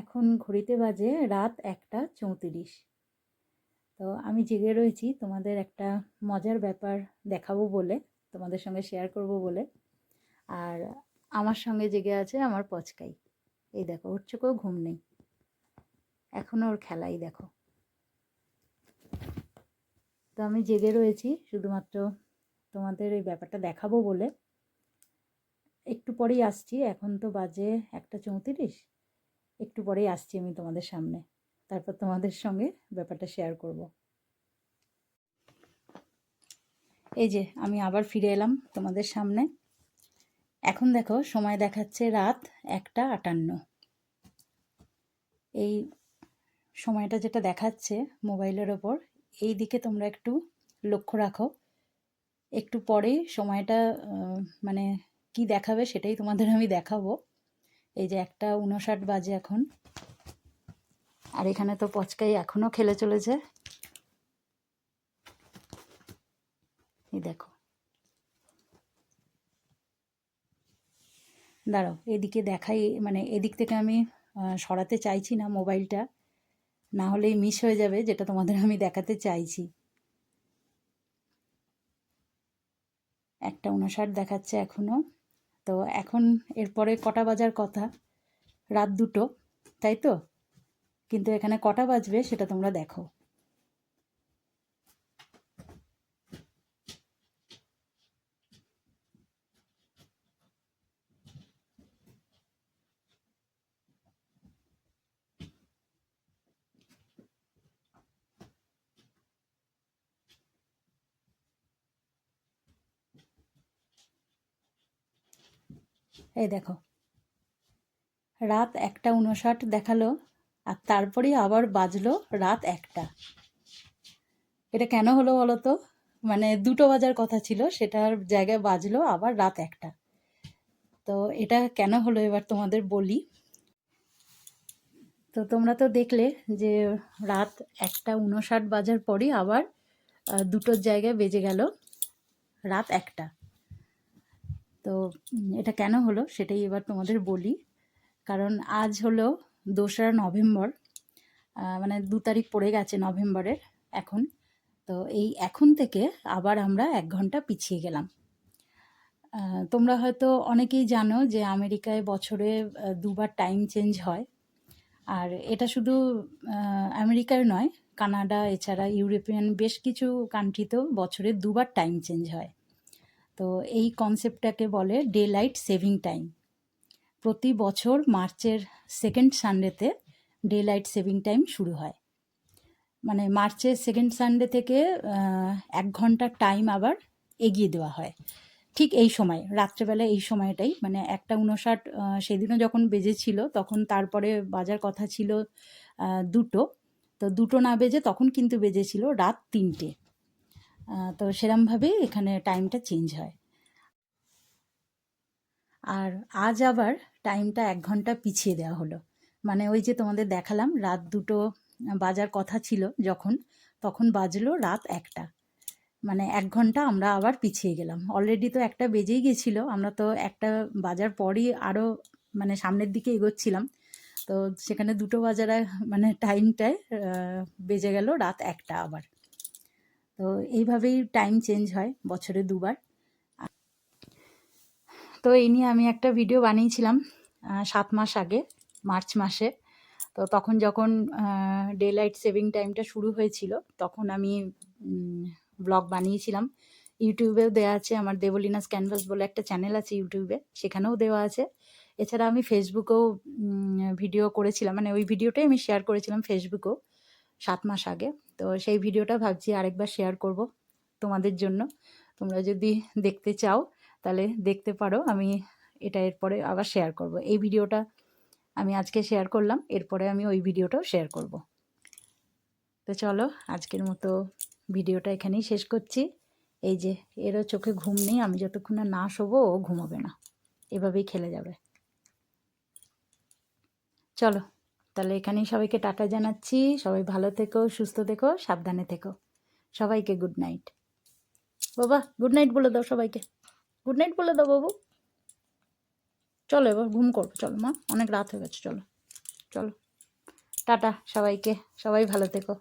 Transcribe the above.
এখন ঘড়িতে বাজে রাত একটা চৌত্রিশ। তো আমি জেগে রয়েছি তোমাদের একটা মজার ব্যাপার দেখাবো বলে, তোমাদের সঙ্গে শেয়ার করব বলে। আর আমার সঙ্গে জেগে আছে আমার পচকাই। এই দেখো, ওর চোখেও ঘুম নেই। এখনও ওর খেলাই দেখো। তো আমি জেগে রয়েছি শুধুমাত্র তোমাদের এই ব্যাপারটা দেখাবো বলে। একটু পরেই আসছি, এখন তো বাজে একটা চৌত্রিশ। একটু পরেই আসছি আমি তোমাদের সামনে। তারপর তোমাদের সঙ্গে ব্যাপারটা শেয়ার করব। এই যে, আমি আবার ফিরে এলাম তোমাদের সামনে। এখন দেখো, সময় দেখাচ্ছে রাত একটা আটান্ন। এই সময়টা যেটা দেখাচ্ছে মোবাইলের ওপর, এই দিকে তোমরা একটু লক্ষ্য রাখো। একটু পরেই সময়টা মানে কি দেখাবে সেটাই তোমাদের আমি দেখাবো। এই যে একটা উনষাট বাজে এখন। আর এখানে তো পচকাই এখনও খেলে চলেছে। এই দেখো। দাঁড়াও, এদিকে দেখাই মানে এদিক থেকে আমি সরাতে চাইছি না মোবাইলটা। না হলেই মিস হয়ে যাবে, যেটা তোমাদের আমি দেখাতে চাইছি। একটা উনষাট দেখাচ্ছে এখনও তো এখন এরপরে কটা বাজার কথা? রাত দুটো, তাই তো? কিন্তু এখানে কটা বাজবে সেটা তোমরা দেখো। এই দেখো। রাত একটা উনষাট দেখাল, আর তারপরেই আবার বাজলো রাত একটা। এটা কেন হলো বলো তো? মানে দুটো বাজার কথা ছিল, সেটার জায়গায় বাজলো আবার রাত একটা। তো এটা কেন হলো এবার তোমাদের বলি। তো তোমরা তো দেখলে যে রাত একটা উনষাট বাজার পরই আবার দুটোর জায়গায় বেজে গেল রাত একটা। তো এটা কেন হলো সেটাই এবার তোমাদের বলি। কারণ আজ হলো দোসরা নভেম্বর মানে দু তারিখ পড়ে গেছে নভেম্বরের এখন। তো এই এখন থেকে আবার আমরা এক ঘণ্টা পিছিয়ে গেলাম। তোমরা হয়তো অনেকেই জানো যে আমেরিকায় বছরে দুবার টাইম চেঞ্জ হয়। আর এটা শুধু আমেরিকার নয়, কানাডা, এছাড়া ইউরোপিয়ান বেশ কিছু কান্ট্রিতেও বছরে দুবার টাইম চেঞ্জ হয়। তো এই কনসেপ্টটাকে বলে ডে লাইট সেভিং টাইম প্রতি বছর মার্চের সেকেন্ড সানডেতে ডে লাইট সেভিং টাইম শুরু হয়। মানে মার্চের সেকেন্ড সানডে থেকে এক ঘণ্টা টাইম আবার এগিয়ে দেওয়া হয়। ঠিক এই সময়, রাত্রেবেলা এই সময়টাই। মানে একটা উনষাট সেদিনও যখন বেজেছিল, তখন তারপরে বাজার কথা ছিল দুটো। তো দুটো না বেজে তখন কিন্তু বেজেছিল রাত তিনটে। তো সেরমভাবেই এখানে টাইমটা চেঞ্জ হয়। আর আজ আবার টাইমটা এক ঘণ্টা পিছিয়ে দেওয়া হলো। মানে ওই যে তোমাদের দেখালাম, রাত দুটো বাজার কথা ছিল যখন, তখন বাজলো রাত একটা। মানে এক ঘণ্টা আমরা আবার পিছিয়ে গেলাম। অলরেডি তো একটা বেজেই গেছিল, আমরা তো একটা বাজার পরই আরও মানে সামনের দিকে এগোচ্ছিলাম। তো সেখানে দুটো বাজারে মানে টাইমটায় বেজে গেল রাত একটা আবার। তো এইভাবেই টাইম চেঞ্জ হয় বছরে দুবার। তো এই নিয়ে আমি একটা ভিডিও বানিয়েছিলাম সাত মাস আগে, মার্চ মাসে। তো তখন যখন ডে লাইট সেভিং টাইমটা শুরু হয়েছিল, তখন আমি ব্লগ বানিয়েছিলাম। ইউটিউবেও দেওয়া আছে আমার দেবলিনাস ক্যানভাস বলে একটা চ্যানেল আছে ইউটিউবে, সেখানেও দেওয়া আছে। এছাড়া আমি ফেসবুকেও ভিডিও করেছিলাম মানে ওই ভিডিওটাই আমি শেয়ার করেছিলাম ফেসবুকেও সাত মাস আগে। তো সেই ভিডিওটা ভাবছি আরেকবার শেয়ার করব তোমাদের জন্য। তোমরা যদি দেখতে চাও, তাহলে দেখতে পারো। আমি এটা এরপরে আবার শেয়ার করব। এই ভিডিওটা আমি আজকে শেয়ার করলাম, এরপরে আমি ওই ভিডিওটাও শেয়ার করব। তো চলো, আজকের মতো ভিডিওটা এখানেই শেষ করছি। এই যে, এরও চোখে ঘুম নেই, আমি যতক্ষণ না শোবো, ও ঘুমাবে না। এভাবেই খেলে যাবে। চলো। তাহলে এখানেই সবাইকে টাটা জানাচ্ছি। সবাই ভালো থেকো, সুস্থ থেকো, সাবধানে থেকো। সবাইকে গুড নাইট বাবা গুড নাইট বলে দাও সবাইকে। গুড নাইট বলে দাও বাবু। চলো এবার ঘুম করব। চলো মা, অনেক রাত হয়ে গেছে, চলো। চলো। টাটা সবাইকে। সবাই ভালো থেকো।